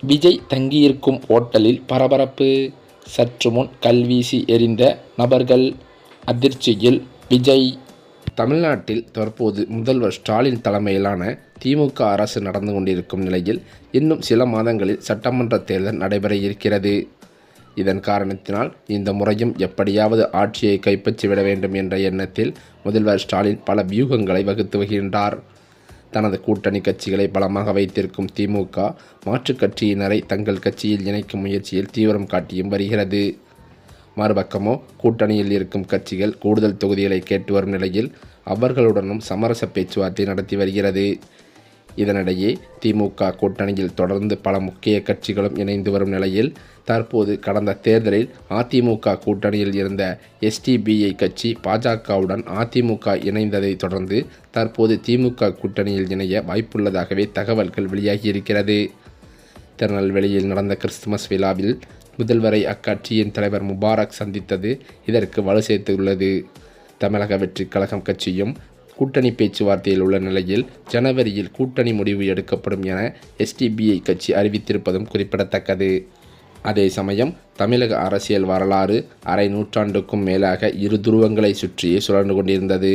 விஜய் தங்கியிருக்கும் ஓட்டலில் பரபரப்பு. சற்று முன் கல்வீசி எறிந்த நபர்கள் அதிர்ச்சியில் விஜய் தமிழ்நாட்டில் தற்போது முதல்வர் ஸ்டாலின் தலைமையிலான திமுக அரசு நடந்து கொண்டிருக்கும் நிலையில் இன்னும் சில மாதங்களில் சட்டமன்ற தேர்தல் நடைபெற இருக்கிறது. இதன் காரணத்தினால் இந்த முறையும் எப்படியாவது ஆட்சியை கைப்பற்றிவிட வேண்டும் என்ற எண்ணத்தில் முதல்வர் ஸ்டாலின் பல வியூகங்களை வகுத்து வருகின்றார். தனது கூட்டணி கட்சிகளை பலமாக வைத்திருக்கும் திமுக மாற்றுக் கட்சியினரை தங்கள் கட்சியில் இணைக்கும் முயற்சியில் தீவிரம் காட்டியும் வருகிறது. மறுபக்கமோ கூட்டணியில் இருக்கும் கட்சிகள் கூடுதல் தொகுதிகளை கேட்டு வரும் நிலையில் அவர்களுடனும் சமரச பேச்சுவார்த்தை நடத்தி வருகிறது. இதனிடையே திமுக கூட்டணியில் தொடர்ந்து பல முக்கிய கட்சிகளும் இணைந்து வரும் நிலையில் தற்போது கடந்த தேர்தலில் அதிமுக கூட்டணியில் இருந்த எஸ்டிபிஐ கட்சி பாஜகவுடன் அதிமுக இணைந்ததை தொடர்ந்து தற்போது திமுக கூட்டணியில் இணைய வாய்ப்புள்ளதாகவே தகவல்கள் வெளியாகியிருக்கிறது. திருநெல்வேலியில் நடந்த கிறிஸ்துமஸ் விழாவில் முதல்வரை அக்கட்சியின் தலைவர் முபாரக் சந்தித்தது இதற்கு வலு சேர்த்துள்ளது. தமிழக வெற்றி கழகம் கட்சியும் கூட்டணி பேச்சுவார்த்தையில் உள்ள நிலையில் ஜனவரியில் கூட்டணி முடிவு எடுக்கப்படும் என எஸ்டிபிஐ கட்சி அறிவித்திருப்பதும் குறிப்பிடத்தக்கது. அதே சமயம் தமிழக அரசியல் வரலாறு அரை நூற்றாண்டுக்கும் மேலாக இரு துருவங்களை சுற்றியே சுழன்று கொண்டிருந்தது.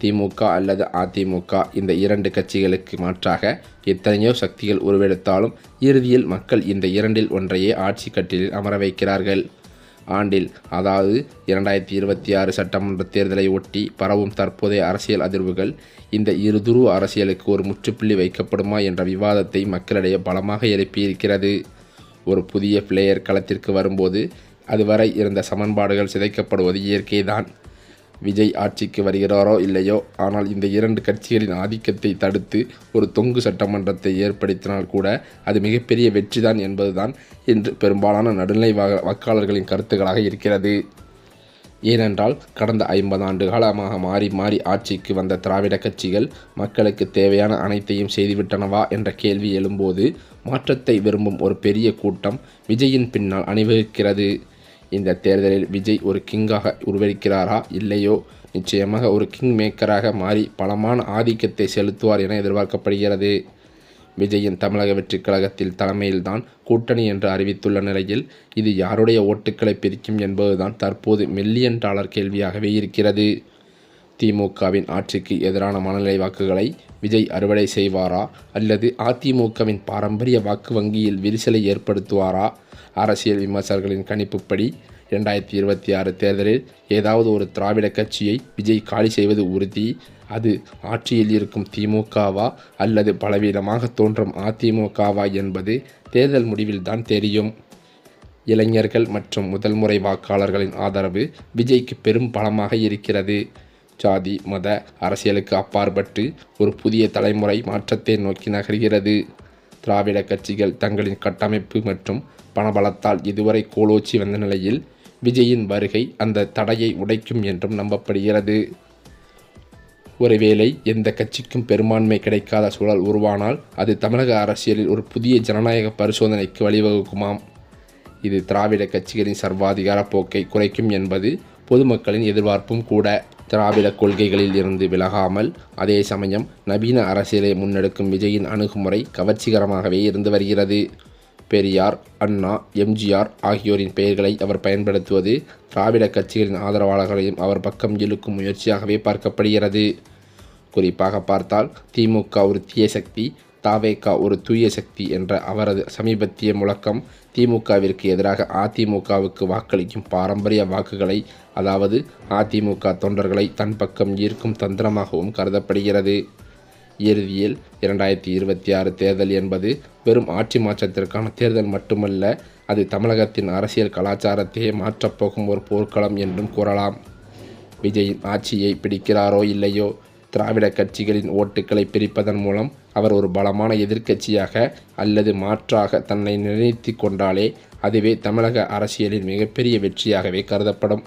திமுக அல்லது அதிமுக இந்த இரண்டு கட்சிகளுக்கு மாற்றாக எத்தனையோ சக்திகள் உருவெடுத்தாலும் இறுதியில் மக்கள் இந்த இரண்டில் ஒன்றையே ஆட்சி கட்டிலில் அமர வைக்கிறார்கள். ஆண்டில் அதாவது இரண்டாயிரத்தி இருபத்தி ஆறு சட்டமன்ற தேர்தலை ஒட்டி பரவும் தற்போதைய அரசியல் அதிர்வுகள் இந்த இருதுருவ அரசியலுக்கு ஒரு முற்றுப்புள்ளி வைக்கப்படுமா என்ற விவாதத்தை மக்களிடையே பலமாக எழுப்பியிருக்கிறது. ஒரு புதிய பிளேயர் களத்திற்கு வரும்போது அதுவரை இருந்த சமன்பாடுகள் சிதைக்கப்படுவது இயற்கைதான். விஜய் ஆட்சிக்கு வருகிறாரோ இல்லையோ ஆனால் இந்த இரண்டு கட்சிகளின் ஆதிக்கத்தை தடுத்து ஒரு தொங்கு சட்டமன்றத்தை ஏற்படுத்தினால் கூட அது மிகப்பெரிய வெற்றிதான் என்பதுதான் இன்று பெரும்பாலான நடுநிலை வா- வாக்காளர்களின் கருத்துக்களாக இருக்கிறது. ஏனென்றால் கடந்த ஐம்பது ஆண்டு காலமாக மாறி மாறி ஆட்சிக்கு வந்த திராவிட கட்சிகள் மக்களுக்கு தேவையான அனைத்தையும் செய்துவிட்டனவா என்ற கேள்வி எழும்போது மாற்றத்தை விரும்பும் ஒரு பெரிய கூட்டம் விஜயின் பின்னால் அணிவகுக்கிறது. இந்த தேர்தலில் விஜய் ஒரு கிங்காக உருவெடுக்கிறாரா இல்லையோ? நிச்சயமாக ஒரு கிங் மேக்கராக மாறி பலமான ஆதிக்கத்தை செலுத்துவார் என எதிர்பார்க்கப்படுகிறது. விஜயின் தமிழக வெற்றிக் கழகத்தில் தலைமையில்தான் கூட்டணி என்று அறிவித்துள்ள நிலையில் இது யாருடைய ஓட்டுக்களை பிரிக்கும் என்பதுதான் தற்போது மில்லியன் டாலர் கேள்வியாகவே இருக்கிறது. திமுகவின் ஆட்சிக்கு எதிரான மனநிலை வாக்குகளை விஜய் அறுவடை செய்வாரா? அல்லது அதிமுகவின் பாரம்பரிய வாக்கு வங்கியில் விரிசலை ஏற்படுத்துவாரா? அரசியல் விமர்சகர்களின் கணிப்புப்படி இரண்டாயிரத்தி இருபத்தி ஆறு தேர்தலில் ஏதாவது ஒரு திராவிட கட்சியை விஜய் காலி செய்வது உறுதி? அது ஆட்சியில் இருக்கும் திமுகவா? அல்லது பலவீனமாக தோன்றும் அதிமுகவா என்பது தேர்தல் முடிவில்தான் தெரியும். இளைஞர்கள் மற்றும் முதல் முறை வாக்காளர்களின் ஆதரவு விஜய்க்கு பெரும் பலமாக இருக்கிறது. ஜாதி மத அரசியலுக்கு அப்பாற்பட்டு ஒரு புதிய தலைமுறை மாற்றத்தை நோக்கி நகர்கிறது. திராவிட கட்சிகள் தங்களின் கட்டமைப்பு மற்றும் பணபலத்தால் இதுவரை கோலோச்சி வந்த நிலையில் விஜயின் வருகை அந்த தடையை உடைக்கும் என்றும் நம்பப்படுகிறது. ஒருவேளை எந்த கட்சிக்கும் பெரும்பான்மை கிடைக்காத சூழல் உருவானால் அது தமிழக அரசியலில் ஒரு புதிய ஜனநாயக பரிசோதனைக்கு வழிவகுக்குமாம். இது திராவிட கட்சிகளின் சர்வாதிகார போக்கை குறைக்கும் என்பது பொதுமக்களின் எதிர்பார்ப்பும் கூட திராவிட கொள்கைகளில் இருந்து விலகாமல் அதே சமயம் நவீன அரசியலை முன்னெடுக்கும் விஜயின் அணுகுமுறை கவர்ச்சிகரமாகவே இருந்து வருகிறது. பெரியார் அண்ணா எம்ஜிஆர் ஆகியோரின் பெயர்களை அவர் பயன்படுத்துவது திராவிட கட்சிகளின் ஆதரவாளர்களையும் அவர் பக்கம் இழுக்கும் முயற்சியாகவே பார்க்கப்படுகிறது. குறிப்பாக பார்த்தால் திமுக ஒரு தீய சக்தி தாவேகா ஒரு தூய சக்தி என்ற அவரது சமீபத்திய முழக்கம் திமுகவிற்கு எதிராக அதிமுகவுக்கு வாக்களிக்கும் பாரம்பரிய வாக்குகளை அதாவது அதிமுக தொண்டர்களை தன் பக்கம் ஈர்க்கும் தந்திரமாகவும் கருதப்படுகிறது. இறுதியில் இரண்டாயிரத்தி இருபத்தி ஆறு தேர்தல் என்பது வெறும் ஆட்சி மாற்றத்திற்கான தேர்தல் மட்டுமல்ல அது தமிழகத்தின் அரசியல் கலாச்சாரத்தையே மாற்றப்போகும் ஒரு போர்க்களம் என்றும் கூறலாம். விஜயின் ஆட்சியை பிடிக்கிறாரோ இல்லையோ? திராவிட கட்சிகளின் ஓட்டுக்களை பிரிப்பதன் மூலம் அவர் ஒரு பலமான எதிர்க்கட்சியாக அல்லது மாற்றாக தன்னை நிர்ணயித்து கொண்டாலே அதுவே தமிழக அரசியலின் மிகப்பெரிய வெற்றியாகவே கருதப்படும்.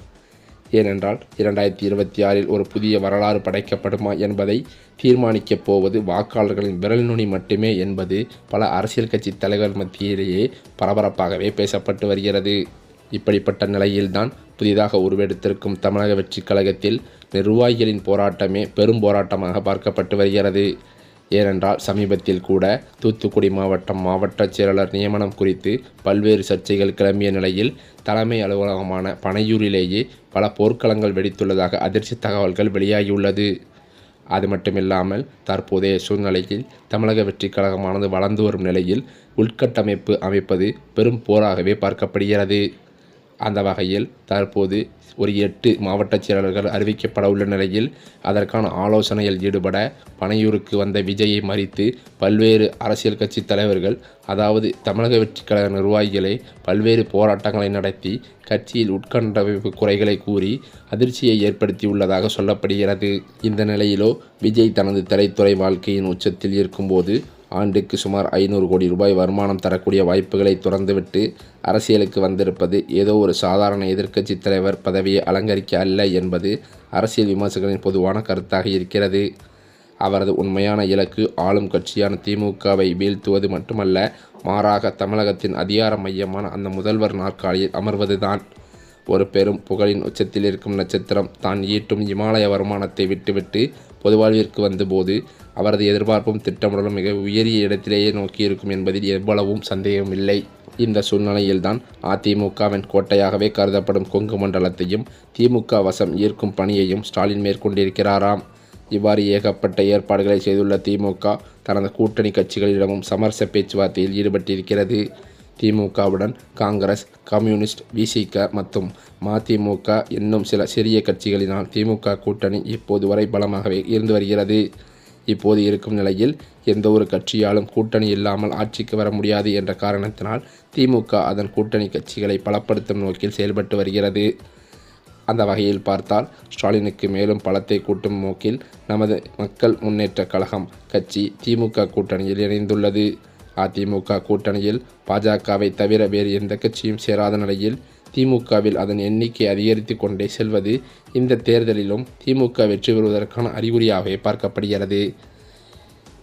ஏனென்றால் இரண்டாயிரத்தி இருபத்தி ஆறில் ஒரு புதிய வரலாறு படைக்கப்படுமா என்பதை தீர்மானிக்கப் போவது வாக்காளர்களின் விரல் நுனி மட்டுமே என்பது பல அரசியல் கட்சி தலைவர் மத்தியிலேயே பரபரப்பாகவே பேசப்பட்டு வருகிறது. இப்படிப்பட்ட நிலையில்தான் புதிதாக உருவெடுத்திருக்கும் தமிழக வெற்றிக் கழகத்தில் நிர்வாகிகளின் போராட்டமே பெரும் போராட்டமாக பார்க்கப்பட்டு வருகிறது. ஏனென்றால் சமீபத்தில் கூட தூத்துக்குடி மாவட்டம் மாவட்ட செயலாளர் நியமனம் குறித்து பல்வேறு சர்ச்சைகள் கிளம்பிய நிலையில் தலைமை அலுவலகமான பனையூரிலேயே பல போர்க்களங்கள் வெடித்துள்ளதாக அதிர்ச்சி தகவல்கள் வெளியாகியுள்ளது. அது மட்டுமில்லாமல் தற்போதைய சூழ்நிலையில் தமிழக வெற்றிக் கழகமானது வளர்ந்து வரும் நிலையில் உள்கட்டமைப்பு அமைப்பது பெரும் போராகவே பார்க்கப்படுகிறது. அந்த வகையில் தற்போது ஒரு எட்டு மாவட்ட செயலாளர்கள் அறிவிக்கப்பட உள்ள நிலையில் அதற்கான ஆலோசனையில் ஈடுபட பனையூருக்கு வந்த விஜயை மறித்து பல்வேறு அரசியல் கட்சி தலைவர்கள் அதாவது தமிழக வெற்றி கழக நிர்வாகிகளை பல்வேறு போராட்டங்களை நடத்தி கட்சியில் உட்கண்டமைப்பு குறைகளை கூறி அதிர்ச்சியை ஏற்படுத்தியுள்ளதாக சொல்லப்படுகிறது. இந்த நிலையிலோ விஜய் தனது திரைத்துறை வாழ்க்கையின் உச்சத்தில் இருக்கும்போது ஆண்டுக்கு சுமார் ஐநூறு கோடி ரூபாய் வருமானம் தரக்கூடிய வாய்ப்புகளை துறந்துவிட்டு அரசியலுக்கு வந்திருப்பது ஏதோ ஒரு சாதாரண எதிர்க்கட்சி தலைவர் பதவியை அலங்கரிக்க அல்ல என்பது அரசியல் விமர்சகரின் பொதுவான கருத்தாக இருக்கிறது. அவரது உண்மையான இலக்கு ஆளும் கட்சியான திமுகவை வீழ்த்துவது மட்டுமல்ல மாறாக தமிழகத்தின் அதிகார மையமான அந்த முதல்வர் நாற்காலியில் அமர்வதுதான். ஒரு பெரும் புகழின் உச்சத்தில் இருக்கும் நட்சத்திரம் தான் ஈட்டும் இமாலய வருமானத்தை விட்டுவிட்டு பொதுவாழ்விற்கு வந்தபோது அவரது எதிர்பார்ப்பும் திட்டமிடலும் மிக உயரிய இடத்திலேயே நோக்கியிருக்கும் என்பதில் எவ்வளவும் சந்தேகமில்லை. இந்த சூழ்நிலையில்தான் அதிமுகவின் கோட்டையாகவே கருதப்படும் கொங்கு மண்டலத்தையும் திமுக வசம் ஈர்க்கும் பணியையும் ஸ்டாலின் மேற்கொண்டிருக்கிறாராம். இவ்வாறு ஏகப்பட்ட ஏற்பாடுகளை செய்துள்ள திமுக தனது கூட்டணி கட்சிகளிடமும் சமரச பேச்சுவார்த்தையில் ஈடுபட்டிருக்கிறது. திமுகவுடன் காங்கிரஸ் கம்யூனிஸ்ட் விசிக மற்றும் மதிமுக இன்னும் சில சிறிய கட்சிகளினால் திமுக கூட்டணி இப்போது வரை பலமாகவே இருந்து வருகிறது. இப்போது இருக்கும் நிலையில் எந்த ஒரு கட்சியாலும் கூட்டணி இல்லாமல் ஆட்சிக்கு வர முடியாது என்ற காரணத்தினால் திமுக அதன் கூட்டணி கட்சிகளை பலப்படுத்தும் நோக்கில் செயல்பட்டு வருகிறது. அந்த வகையில் பார்த்தால் ஸ்டாலினுக்கு மேலும் பலத்தை கூட்டும் நோக்கில் நமது மக்கள் முன்னேற்ற கழகம் கட்சி திமுக கூட்டணியில் இணைந்துள்ளது. அதிமுக கூட்டணியில் பாஜகவை தவிர வேறு எந்த கட்சியும் சேராத நிலையில் திமுகவில் அதன் எண்ணிக்கை அதிகரித்து கொண்டே செல்வது இந்த தேர்தலிலும் திமுக வெற்றி பெறுவதற்கான அறிகுறியாகவே பார்க்கப்படுகிறது.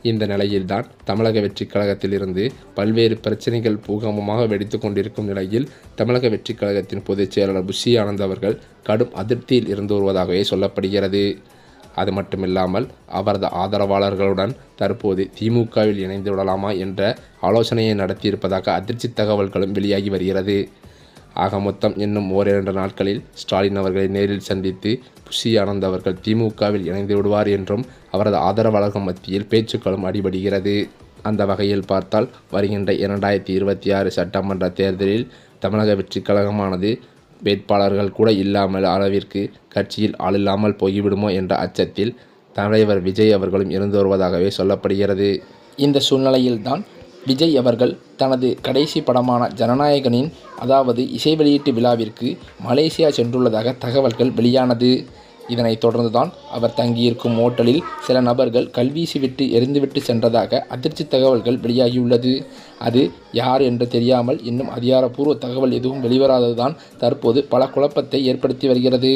இந்த நிலையில்தான் தமிழக வெற்றிக் கழகத்திலிருந்து பல்வேறு பிரச்சனைகள் பூகம்பமாக வெடித்து கொண்டிருக்கும் நிலையில் தமிழக வெற்றிக் கழகத்தின் பொதுச் செயலாளர் புஷி ஆனந்த் அவர்கள் கடும் அதிருப்தியில் இருந்து வருவதாகவே சொல்லப்படுகிறது. அது மட்டுமில்லாமல் அவரது ஆதரவாளர்களுடன் தற்போது திமுகவில் இணைந்து விடலாமா என்ற ஆலோசனையை நடத்தியிருப்பதாக அதிர்ச்சி தகவல்களும் வெளியாகி வருகிறது. ஆக மொத்தம் இன்னும் ஓரிரண்டு நாட்களில் ஸ்டாலின் அவர்களை நேரில் சந்தித்து புஷி ஆனந்த் அவர்கள் திமுகவில் இணைந்து விடுவார் என்றும் அவரது ஆதரவாளர்கள் மத்தியில் பேச்சுக்களும் அடிபடுகிறது. அந்த வகையில் பார்த்தால் வருகின்ற இரண்டாயிரத்தி இருபத்தி ஆறு சட்டமன்ற தேர்தலில் தமிழக வெற்றிக் கழகமானது வேட்பாளர்கள் கூட இல்லாமல் அளவிற்கு கட்சியில் ஆளில்லாமல் போய்விடுமோ என்ற அச்சத்தில் தலைவர் விஜய் அவர்களும் இருந்து வருவதாகவே சொல்லப்படுகிறது. இந்த சூழ்நிலையில்தான் விஜய் அவர்கள் தனது கடைசி படமான ஜனநாயகனின் அதாவது இசை வெளியீட்டு விழாவிற்கு மலேசியா சென்றுள்ளதாக தகவல்கள் வெளியானது. இதனைத் தொடர்ந்துதான் அவர் தங்கியிருக்கும் ஓட்டலில் சில நபர்கள் கல்வீசிவிட்டு எரிந்துவிட்டு சென்றதாக அதிர்ச்சி தகவல்கள் வெளியாகியுள்ளது. அது யார் என்று தெரியாமல் இன்னும் அதிகாரப்பூர்வ தகவல் எதுவும் வெளிவராததுதான் தற்போது பல குழப்பத்தை ஏற்படுத்தி வருகிறது.